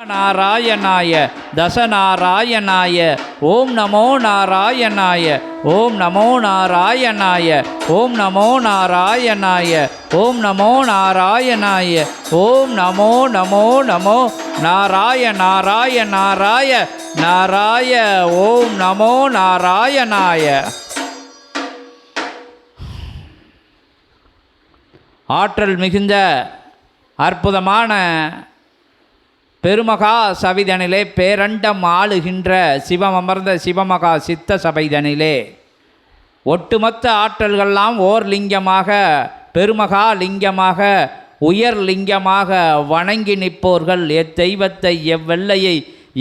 நாராயணாய தசநாராயணாய ஓம் நமோ நாராயணாய ஓம் நமோ நாராயணாய ஓம் நமோ நாராயணாய ஓம் நமோ நாராயணாய ஓம் நமோ நமோ நமோ நாராய நாராய நாராய நாராய ஓம் நமோ நாராயணாய. ஆற்றல் மிகுந்த அற்புதமான பெருமகா சவிதனிலே பேரண்டம் ஆளுகின்ற சிவம் அமர்ந்த சிவமகா சித்த சபைதனிலே. ஒட்டுமொத்த ஆற்றல்கள்லாம் ஓர் லிங்கமாக பெருமகா லிங்கமாக உயர் லிங்கமாக வணங்கி நிற்போர்கள். எத்தெய்வத்தை எவ்வெல்லையை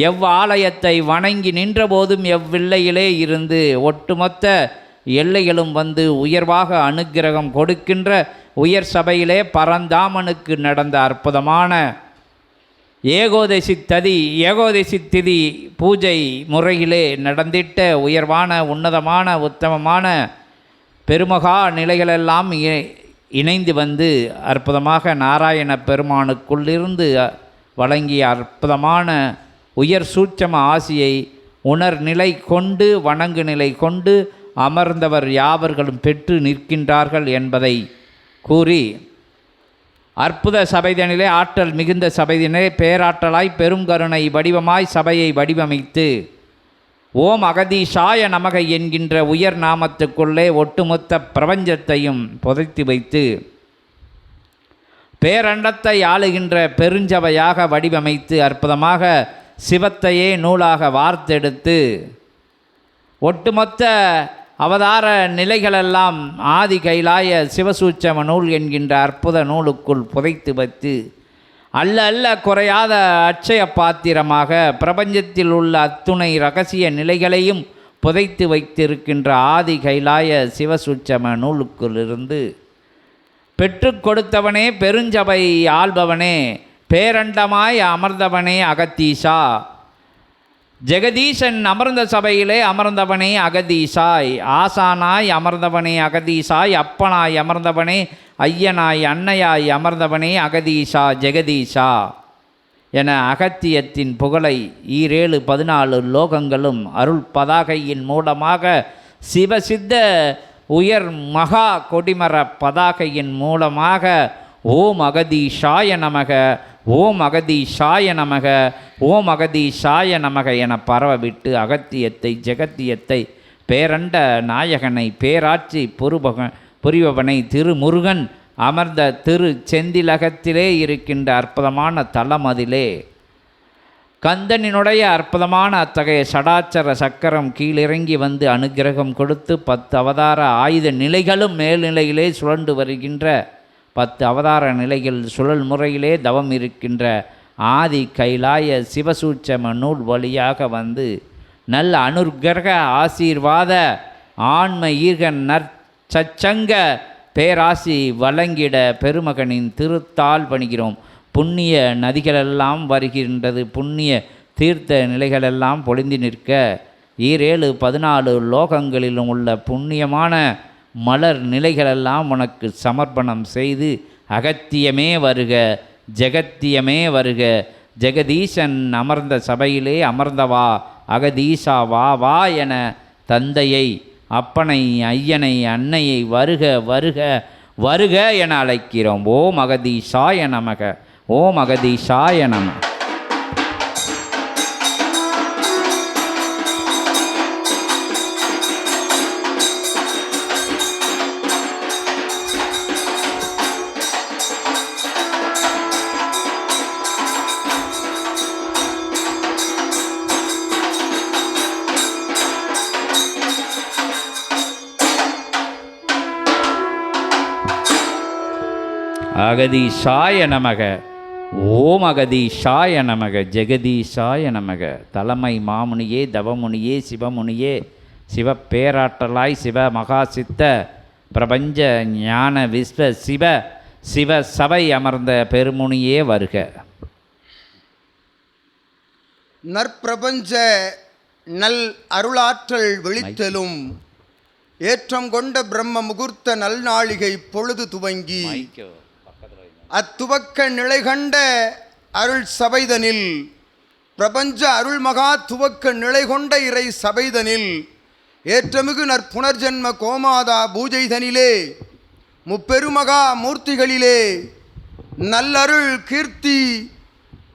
எவ்வாலயத்தை வணங்கி நின்றபோதும் எவ்வில்லையிலே இருந்து ஒட்டுமொத்த எல்லைகளும் வந்து உயர்வாக அனுக்கிரகம் கொடுக்கின்ற உயர் சபையிலே பரந்தாமனுக்கு நடந்த அற்புதமான ஏகோதசி ததி ஏகோதசி திதி பூஜை முறையிலே நடந்திட்ட உயர்வான உன்னதமான உத்தமமான பெருமகா நிலைகளெல்லாம் இ- இணைந்து வந்து அற்புதமாக நாராயண பெருமானுக்குள்ளிருந்து வழங்கிய அற்புதமான உயர் சூட்சம ஆசியை உணர் நிலை கொண்டு வணங்கு நிலை கொண்டு அமர்ந்தவர் யாவர்களும் பெற்று நிற்கின்றார்கள் என்பதை கூறி அற்புத சபைதனிலே ஆற்றல் மிகுந்த சபைதனிலே பேராற்றலாய் பெருங்கருணை வடிவமாய் சபையை வடிவமைத்து ஓம் அகதீஷாய நமக என்கின்ற உயர் நாமத்துக்குள்ளே ஒட்டுமொத்த பிரபஞ்சத்தையும் புதைத்து வைத்து பேரண்டத்தை ஆளுகின்ற பெருஞ்சபையாக வடிவமைத்து அற்புதமாக சிவத்தையே நூலாக வார்த்தெடுத்து ஒட்டுமொத்த அவதார நிலைகளெல்லாம் ஆதி கைலாய சிவசூச்சம நூல் என்கின்ற அற்புத நூலுக்குள் புதைத்து வைத்து அல்ல அல்ல குறையாத அட்சய பாத்திரமாக பிரபஞ்சத்தில் உள்ள அத்துணை ரகசிய நிலைகளையும் புதைத்து வைத்திருக்கின்ற ஆதி கைலாய சிவசூச்சம நூலுக்குள்ளிருந்து பெற்று கொடுத்தவனே பெருஞ்சபை ஆள்பவனே பேரண்டமாய் அமர்ந்தவனே அகத்தீஷா. ஜெகதீசன் அமர்ந்த சபையிலே அமர்ந்தவனே அகதீசாய் ஆசானாய் அமர்ந்தவனே அகதீசாய் அப்பனாய் அமர்ந்தவனே ஐயனாய் அன்னையாய் அமர்ந்தவனே அகதீஷா ஜெகதீஷா என அகத்தியத்தின் புகழை ஈரேழு பதினாலு லோகங்களும் அருள் பதாகையின் மூலமாக சிவசித்த உயர் மகா கொடிமர பதாகையின் மூலமாக ஓம் அகதீஷாய நமக ஓம் சாய நமக ஓம் அகதி சாய நமக என பரவவிட்டு அகத்தியத்தை ஜெகத்தியத்தை பேரண்ட நாயகனை பேராட்சி புருபக புரிபவனை திருமுருகன் அமர்ந்த திரு செந்திலகத்திலே இருக்கின்ற அற்புதமான தளம் அதிலே. கந்தனினுடைய அற்புதமான அத்தகைய சடாச்சர சக்கரம் கீழிறங்கி வந்து அனுக்கிரகம் கொடுத்து பத்து அவதார ஆயுத நிலைகளும் மேல்நிலையிலே சுழண்டு வருகின்ற பத்து அவதார நிலைகள் சுழல் முறையிலே தவம் இருக்கின்ற ஆதி கைலாய சிவசூட்சம நூல் வழியாக வந்து நல்ல அனுர்கிரக ஆசீர்வாத ஆன்ம ஈர்க நற்சச்சங்க பேராசி வழங்கிட பெருமகனின் திருத்தால் பணிகிறோம். புண்ணிய நதிகளெல்லாம் வருகின்றது. புண்ணிய தீர்த்த நிலைகளெல்லாம் பொழிந்து நிற்க. ஈரேழு பதினாலு லோகங்களிலும் உள்ள புண்ணியமான மலர் நிலைகளெல்லாம் உனக்கு சமர்ப்பணம் செய்து அகத்தியமே வருக ஜெகத்தியமே வருக. ஜெகதீசன் அமர்ந்த சபையிலே அமர்ந்தவா அகதீசா வா வா என தந்தையை அப்பனை ஐயனை அன்னையை வருக வருக வருக என அழைக்கிறோம். ஓம் அகதீஷாய நமக ஓம் அகதீஷாய நமக அகதீஷாய நமக. ஓம் அகதீஷாய நமக. ஜெகதீஷாய நமக. தலைமை மாமுனியே தவமுனியே சிவமுனியே சிவப்பேராற்றலாய் சிவ மகாசித்த பிரபஞ்ச ஞான விஸ்வ சிவ சிவ சபை அமர்ந்த பெருமுனியே வருக. நற்பிரபஞ்ச நல் அருளாற்றல் வெளித்தலும் ஏற்றம் கொண்ட பிரம்ம முகூர்த்த நல்நாளிகை பொழுது துவங்கி அத்துவக்க நிலை கண்ட அருள் சபைதனில் பிரபஞ்ச அருள்மகா துவக்க நிலை கொண்ட இறை சபைதனில் ஏற்றமிகு நற்புணர்ஜன்ம கோமாதா பூஜைதனிலே முப்பெருமகா மூர்த்திகளிலே நல்லருள் கீர்த்தி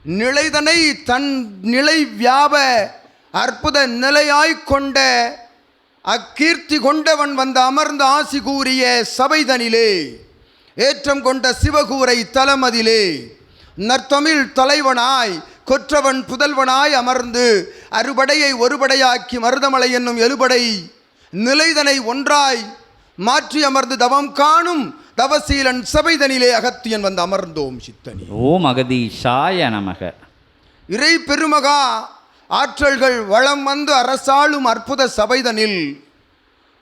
நிலைதனை தன் நிலை வியாப அற்புத நிலையாய்க் கொண்ட அக்கீர்த்தி கொண்டவன் வந்து அமர்ந்து ஆசி கூறிய சபைதனிலே. ஏற்றம் கொண்ட சிவகூரை தலமதிலே. நற்தமிழ் தலைவனாய் கொற்றவன் புதல்வனாய் அமர்ந்து அறுபடையை ஒருபடையாக்கி மருதமலை என்னும் எழுபடை நிலைதனை ஒன்றாய் மாற்றி அமர்ந்து தவம் காணும் தவசீலன் சபைதனிலே அகத்தியன் வந்து அமர்ந்தோம் சித்தனி. ஓம் அகதீஷாய நமக. இறை பெருமகா ஆற்றல்கள் வளம் வந்து அரசாளும் அற்புத சபைதனில்.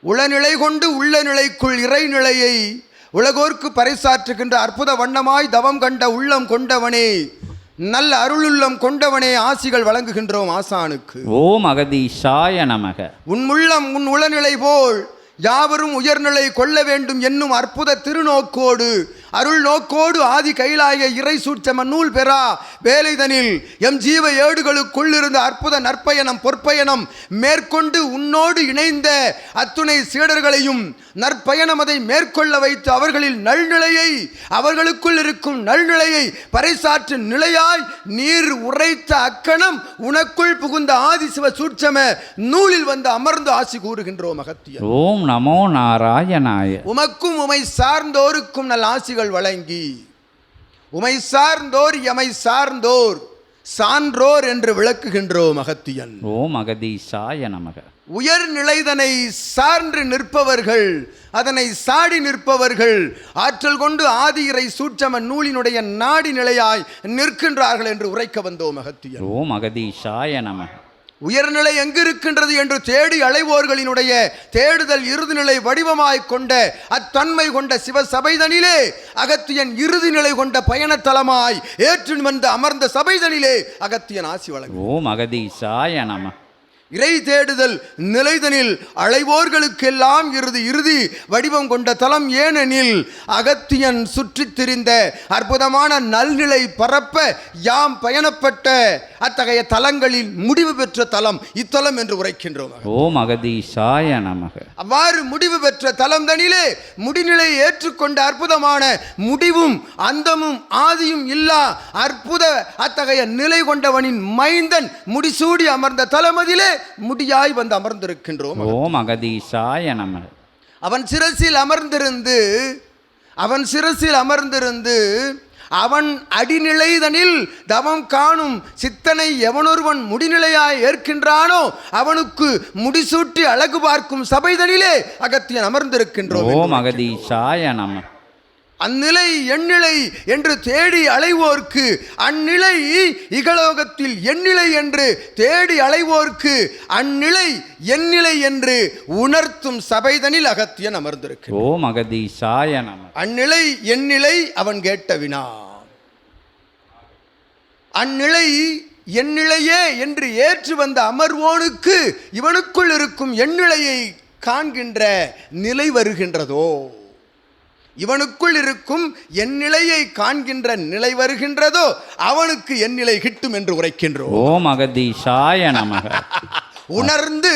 உளநிலை கொண்டு உள்ள நிலைக்குள் இறைநிலையை உலகோர்க்கு பறைசாற்றுகின்ற அற்புத வண்ணமாய் தவம் கண்ட உள்ளம் கொண்டவனே நல்ல அருளுள்ளம் கொண்டவனே ஆசிகள் வழங்குகின்றோம் ஆசானுக்கு. ஓம் அகதீஷாய நமக. உன் உள்ளம் உன் உளநிலை போல் யாவரும் உயர்நிலை கொள்ள வேண்டும் என்னும் அற்புத திருநோக்கோடு அருள் நோக்கோடு ஆதி கைலாய இறை சூட்சம நூல் பெறா. வேலைதனில் எம் ஜீவ ஏடுகளுக்குள் இருந்த அற்புத நற்பயணம் பொற்பயணம் மேற்கொண்டு உன்னோடு இணைந்த அத்துணை சீடர்களையும் நற்பயணம் அதை மேற்கொள்ள வைத்து அவர்களில் நல்நிலையை அவர்களுக்குள் இருக்கும் நல்நிலையை பறைசாற்று நிலையாய் நீர் உரைத்த அக்கணம் உனக்குள் புகுந்த ஆதிசிவ சூட்சம நூலில் வந்து அமர்ந்து ஆசி கூறுகின்றோம் அகத்தியர். ஓம் நமோ நாராயணாய. உமக்கும் உமை சார்ந்தோருக்கும் நல் ஆசிகள் வழங்கி உமை சார்ந்தோர் எமை சார்ந்தோர் சான்றோர் என்று விளக்குகின்றோம் அகத்தியன். ஓம் அகதீஷாய நமக. உயர்நிலைதனை சார்ந்து நிற்பவர்கள் அதனை சாடி நிற்பவர்கள் ஆற்றல் கொண்டு ஆதியிறை சூட்சம நூலினுடைய நாடி நிலையாய் நிற்கின்றார்கள் என்று உரைக்க வந்தோம் அகத்தியன். ஓம் அகதீஷாய நமக. உயர்நிலை எங்கிருக்கின்றது என்று தேடி அலைவோர்களினுடைய தேடுதல் இறுதிநிலை வடிவமாய்க் கொண்ட அத்தன்மை கொண்ட சிவசபைதனிலே அகத்தியன் இறுதிநிலை கொண்ட பயணத்தலமாய் ஏற்று வந்து அமர்ந்த சபைதனிலே அகத்தியன் ஆசி வழங்கும். ஓம் அகதீசாய நம. இறை தேடுதல் நிலைதனில் அலைவோர்களுக்கெல்லாம் இறுதி இறுதி வடிவம் கொண்ட தலம் ஏனெனில் அகத்தியன் சுற்றித் திரிந்த அற்புதமான நல்நிலை பரப்ப யாம் பயணப்பட்ட அத்தகைய தலங்களில் முடிவு பெற்ற தலம் இத்தலம் என்று உரைக்கின்றோம். ஓம் அகதீஷாய நமக. அவ்வாறு முடிவு பெற்ற தலம் தனிலே முடிநிலை ஏற்றுக்கொண்ட அற்புதமான முடிவும் அந்தமும் ஆதியும் இல்லா அற்புத அத்தகைய நிலை கொண்டவனின் மைந்தன் முடிசூடி அமர்ந்த தலமதிலே முடியாய் வந்து அமர்ந்திருக்கின்றோம் ஓம் அகதீஷாய நமக அவன் சிரசில் அமர்ந்திருந்து அவன் சிரசில் அமர்ந்திருந்து அவன் அடிநிலைதனில் தவம் காணும் சித்தனை எவனொருவன் முடிநிலையாய் ஏற்கின்றானோ அவனுக்கு முடிசூட்டி அழகு பார்க்கும் சபைதனிலே அகத்தியன் அமர்ந்திருக்கின்றோம் ஓம் அகதீஷாய நம. அந்நிலை எண்ணிலை என்று தேடி அலைவோர்க்கு அந்நிலை இகலோகத்தில் எண்ணிலை என்று தேடி அலைவோர்க்கு அந்நிலை எண்ணிலை என்று உணர்த்தும் சபைதனில் அகத்தியன் அமர்ந்திருக்கு ஓம் அகதீஷாய நம. அந்நிலை எண்ணிலை அவன் கேட்ட வினா. அந்நிலை எண்ணிலையே என்று ஏற்று வந்த அமர்வோனுக்கு இவனுக்குள் இருக்கும் எண்ணிலையை காண்கின்ற நிலை வருகின்றதோ? இவனுக்குள் இருக்கும் என் நிலையை காண்கின்ற நிலை வருகின்றதோ அவனுக்கு என் நிலை கிட்டும் என்று உரைக்கின்றோம். ஓம் அகதீஷாய நமக. உணர்ந்து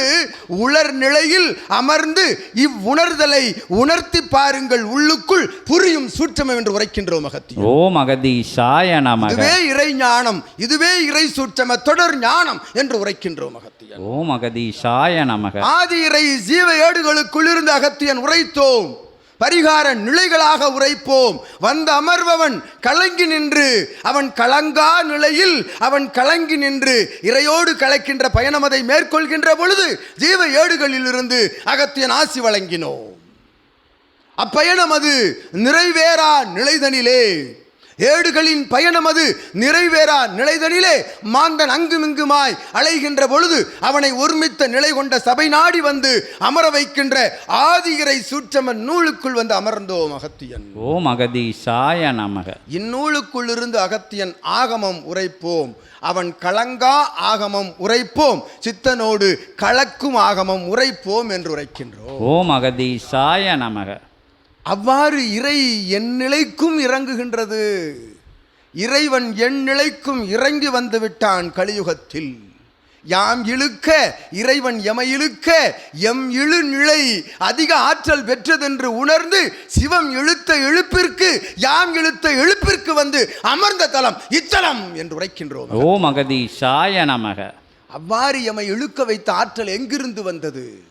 உலர் நிலையில் அமர்ந்து இவ்வுணர்தலை உணர்த்தி பாருங்கள் உள்ளுக்குள் புரியும் சூட்சமம் என்று உரைக்கின்றோம் அகத்தி ஓம் அகதீஷாய நமக. இதுவே இறை ஞானம் இதுவே இறை சூட்சம தொடர் ஞானம் என்று உரைக்கின்றோம் அகத்தியன் ஓம் அகதீஷாய நமக. ஆதி இறை ஜீவ ஏடுகளுக்குள் இருந்து அகத்தியன் உரைத்தோம். பரிகார நிலைகளாக உரைப்போம். வந்த அமர்பவன் கலங்கி நின்று அவன் கலங்கா நிலையில் அவன் கலங்கி நின்று இறையோடு கலக்கின்ற அதை மேற்கொள்கின்ற பொழுது ஜீவ ஏடுகளிலிருந்து அகத்தியன் ஆசி வழங்கினோம். அப்பயணம் அது நிறைவேறா நிலைதனிலே. ஏடுகளின் பயணம் அது. நிறைவேறா நிலைதனிலே மாந்தன் அங்குமிங்குமாய் அலைகின்ற பொழுது அவனை ஒருமித்த நிலை கொண்ட சபை நாடி வந்து அமர வைக்கின்ற ஆதிகரை சூட்சமன் நூலுக்குள் வந்து அமர்ந்தோம் அகத்தியன். ஓம் அகதீஷாய நமக. இந்நூலுக்குள் இருந்து அகத்தியன் ஆகமம் உரைப்போம். அவன் கலங்கா ஆகமம் உரைப்போம். சித்தனோடு கலக்கும் ஆகமம் உரைப்போம் என்று உரைக்கின்றோம். ஓம் அகதீஷாய நமக. அவ்வாறு இறை என் நிலைக்கும் இறங்குகின்றது. இறைவன் என் நிலைக்கும் இறங்கி வந்து விட்டான் கலியுகத்தில். யாம் இழுக்க இறைவன் எமை இழுக்க எம் இழு நிலை அதிக ஆற்றல் பெற்றதென்று உணர்ந்து சிவம் இழுத்த எழுப்பிற்கு யாம் இழுத்த எழுப்பிற்கு வந்து அமர்ந்த தலம் இத்தலம் என்று உரைக்கின்றோம். ஓம் அகதீஷாய நமக. அவ்வாறு எமை இழுக்க வைத்த ஆற்றல் எங்கிருந்து வந்தது?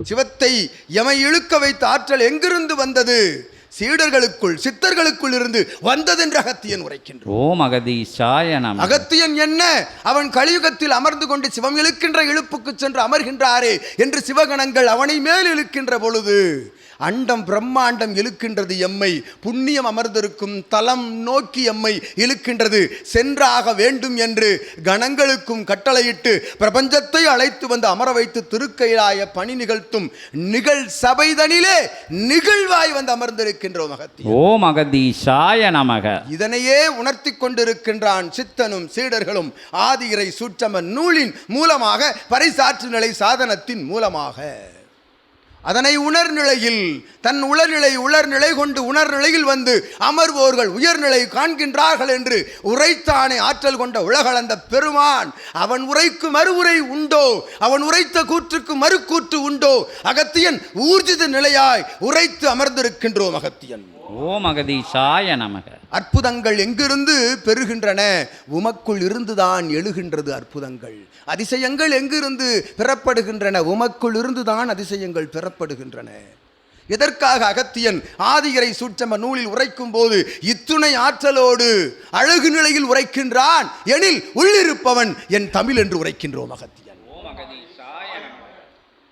சிவத்தை எமை இழுக்க வைத்த ஆற்றல் எங்கிருந்து வந்தது? சீடர்களுக்குள் சித்தர்களுக்குள் இருந்து வந்ததென்று அகத்தியன் உரைக்கின்றோம் ஓம் அகதீஷாய அகத்தியன் என்ன? அவன் கலியுகத்தில் அமர்ந்து கொண்டு சிவம் இழுக்கின்ற இழுப்புக்கு சென்று அமர்கின்றாரே என்று சிவகணங்கள் அவனை மேல் இழுக்கின்ற பொழுது அண்டம் பிரம்மாண்டம் இழுக்கின்றது எம்மை. புண்ணியம் அமர்ந்திருக்கும் தலம் நோக்கி எம்மை இழுக்கின்றது. சென்றாக வேண்டும் என்று கணங்களுக்கும் கட்டளையிட்டு பிரபஞ்சத்தை அழைத்து வந்து அமர வைத்து திருக்கைலாய பணி நிகழ்த்தும் நிகழ் சபைதனிலே நிகழ்வாய் வந்து அமர்ந்திருக்கின்றோம் அகத்தியன் ஓம் அகதீஷாய நமக. இதனையே உணர்த்தி கொண்டிருக்கின்றான் சித்தனும் சீடர்களும் ஆதியிரை சூட்சம நூலின் மூலமாக பரிசாற்று நிலை சாதனத்தின் மூலமாக. அதனை உணர்நிலையில் தன் உளர்நிலை உளர்நிலை கொண்டு உணர்நிலையில் வந்து அமர்வோர்கள் உயர்நிலை காண்கின்றார்கள் என்று உரைத்தானே ஆற்றல் கொண்ட உலகளந்த பெருமான். அவன் உரைக்கு மறுவுரை உண்டோ? அவன் உரைத்த கூற்றுக்கு மறுக்கூற்று உண்டோ? அகத்தியன் ஊர்ஜித நிலையாய் உரைத்து அமர்ந்திருக்கின்றோம் அகத்தியன். ஓம் அகதீஷாய நமக. அற்புதங்கள் எங்கிருந்து பெறுகின்றன? உமக்குள் இருந்துதான் எழுகின்றது அற்புதங்கள். அதிசயங்கள் எங்கிருந்து பெறப்படுகின்றன? உமக்குள் இருந்துதான் அதிசயங்கள் பெறப்படுகின்றன. எதற்காக அகத்தியன் ஆதிகரை சூட்சம நூலில் உரைக்கும் போது இத்துணை ஆற்றலோடு அழகு நிலையில் உரைக்கின்றான்? எனில் உள்ளிருப்பவன் என் தமிழ் என்று உரைக்கின்றோம் அகத்தியன்.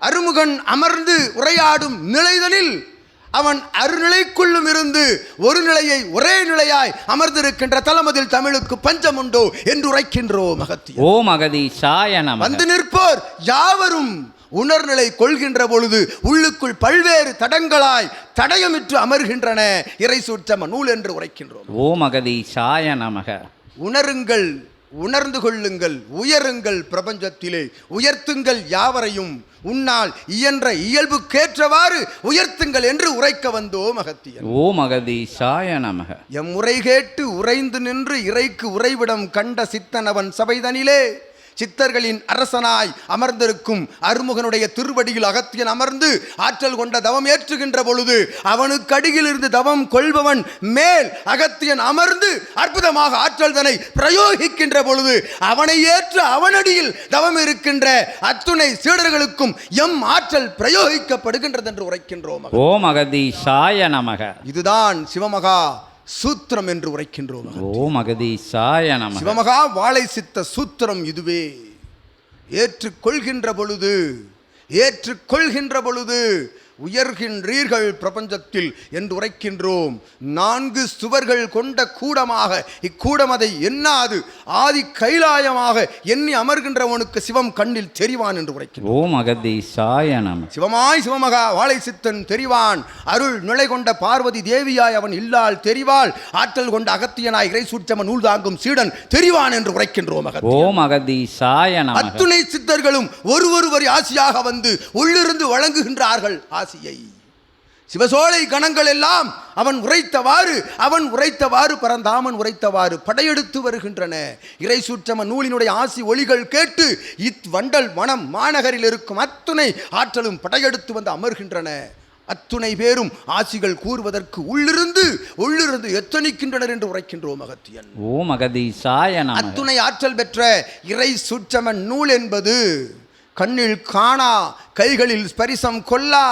அருமுகன் அமர்ந்து உரையாடும் நிலைதனில் அவன் அருநிலைக்குள்ளும் இருந்து ஒரு நிலையை ஒரே நிலையாய் அமர்ந்திருக்கின்ற தலமதில் தமிழுக்கு பஞ்சம் உண்டோ என்று உரைக்கின்றோம் அகத்தியன் ஓம் அகதீஷாய நமக வந்து நிற்போர் யாவரும் உணர்நிலை கொள்கின்ற பொழுது உள்ளுக்குள் பல்வேறு தடங்களாய் தடயமிட்டு அமர்கின்றன. இறை சூட்சம நூல் என்று உரைக்கின்றோம். ஓம் அகதீஷாய நமக. உணருங்கள். உணர்ந்து கொள்ளுங்கள் உயருங்கள் பிரபஞ்சத்திலே உயர்த்துங்கள் யாவரையும். உன்னால் இயன்ற இயல்புக்கேற்றவாறு உயர்த்துங்கள் என்று உரைக்க வந்தோம் அகத்தியன் ஓம் அகதீஷாய நமக. எம் உரை கேட்டு உறைந்து நின்று இறைக்கு உறைவிடம் கண்ட சித்தனவன் சபைதனிலே. சித்தர்களின் அரசனாய் அமர்ந்திருக்கும் அருமுகனுடைய திருவடியில் அகத்தியன் அமர்ந்து ஆற்றல் கொண்ட தவம் ஏற்றுகின்ற பொழுது அவனுக்கு அடியில் இருந்து தவம் கொள்பவன் மேல் அகத்தியன் அமர்ந்து அற்புதமாக ஆற்றல் தனை பிரயோகிக்கின்ற பொழுது அவனை ஏற்று அவனடியில் தவம் இருக்கின்ற அத்துணை சீடர்களுக்கும் எம் ஆற்றல் பிரயோகிக்கப்படுகின்றது என்று உரைக்கின்றோம் ஓம் அகதீஷாய நமக. இதுதான் சிவமகா சூத்திரம் என்று உரைக்கின்றோம். ஓம் அகதீஷாய நமக. சிவமகா வாழை சித்த சூத்திரம் இதுவே. ஏற்றுக்கொள்கின்ற பொழுது ஏற்றுக்கொள்கின்ற பொழுது உயர்கின்றீர்கள் பிரபஞ்சத்தில் என்று உரைக்கின்றோம். நான்கு சுவர்கள் கொண்ட கூடமாக இக்கூடம் அதை எண்ணாது ஆதி கைலாயமாக எண்ணி அமர்கின்றவனுக்கு சிவம் கண்ணில் தெரிவான் என்று உரைக்கின்றோம். ஓம் அகதீஷாய நமக சிவமாய் சிவமகா வாழை சித்தன் தெரிவான். அருள் நிலை கொண்ட பார்வதி தேவியாய் அவன் இல்லால் தெரிவாள். ஆற்றல் கொண்ட அகத்தியனாய் இறை சூட்சம நூல் தாங்கும் சீடன் தெரிவான் என்று உரைக்கின்றோம் ஓம் அகதீஷாய நமக அத்துணை சித்தர்களும் ஒரு ஒருவர் ஆசியாக வந்து உள்ளிருந்து வழங்குகின்றார்கள். ஆசியை. சிவசோலை கணங்கள் எல்லாம் அவன் உரைத்தவாறு அவன் உரைத்தவாறு பரந்தாமன் உரைத்தவாறு படையெடுத்து வருகின்றன. இறை சூற்றம நூலினுடைய ஆசி ஒளிகள் கேட்டு இத் வண்டல் வனம் மாநகரில் இருக்கும் அத்துணை ஆற்றலும் படையெடுத்து வந்து அமர்கின்றன. அத்துணை பேரும் ஆசிகள் கூறுவதற்கு உள்ளிருந்து உள்ளிருந்து எத்தனிக்கின்றனர் என்று உரைக்கின்றோம் அகத்தியன். ஓம் அகதீஷாய நமக. அத்துணை ஆற்றல் பெற்ற இறை சுற்றம நூல் என்பது கண்ணில் காணா கைகளில் ஸ்பரிசம் கொல்லா.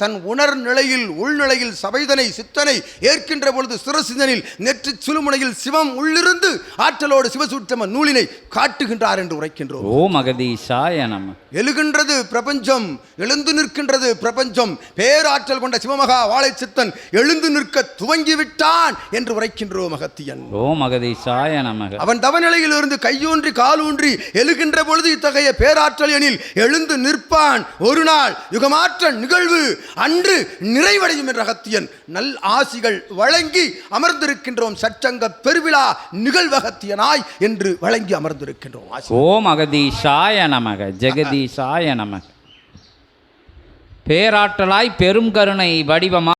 தன் உணர் நிலையில் உள்நிலையில் சபைதனை சித்தனை ஏற்கின்ற பொழுது சிரசிதனில் நெற்றி சுழுமுனையில் சிவம் உள்ளிருந்து ஆற்றலோடு சிவசூற்றம நூலினை காட்டுகின்றார் என்று உரைக்கின்றோம். ஓம் அகதீஷாய நமக எழுகின்றது பிரபஞ்சம் எழுந்து நிற்கின்றது பிரபஞ்சம். பேராற்றல் கொண்ட சிவமகா வாழை சித்தன் எழுந்து நிற்க துவங்கி விட்டான் என்று உரைக்கின்றோம் அகத்தியன் ஓம் அகதீஷாய நமக அவன் தவநிலையிலிருந்து கையூன்றி காலூன்றி எழுகின்ற பொழுது இத்தகைய பேராற்றல் எனில் எழுந்து நிற்பான். ஒரு நாள் யுகமாற்ற நிகழ்வு அன்று நிறைவடையும் என்ற அகத்தியன் நல் ஆசிகள் வழங்கி அமர்ந்திருக்கின்றோம் சச்சங்க பெருவிழா நிகழ்வகத்தியனாய் என்று வழங்கி அமர்ந்திருக்கின்றோம் ஓம் அகதீஷாய நமக ஜெகதீஷாய நமக. பேராற்றலாய் பெரும் கருணை வடிவமா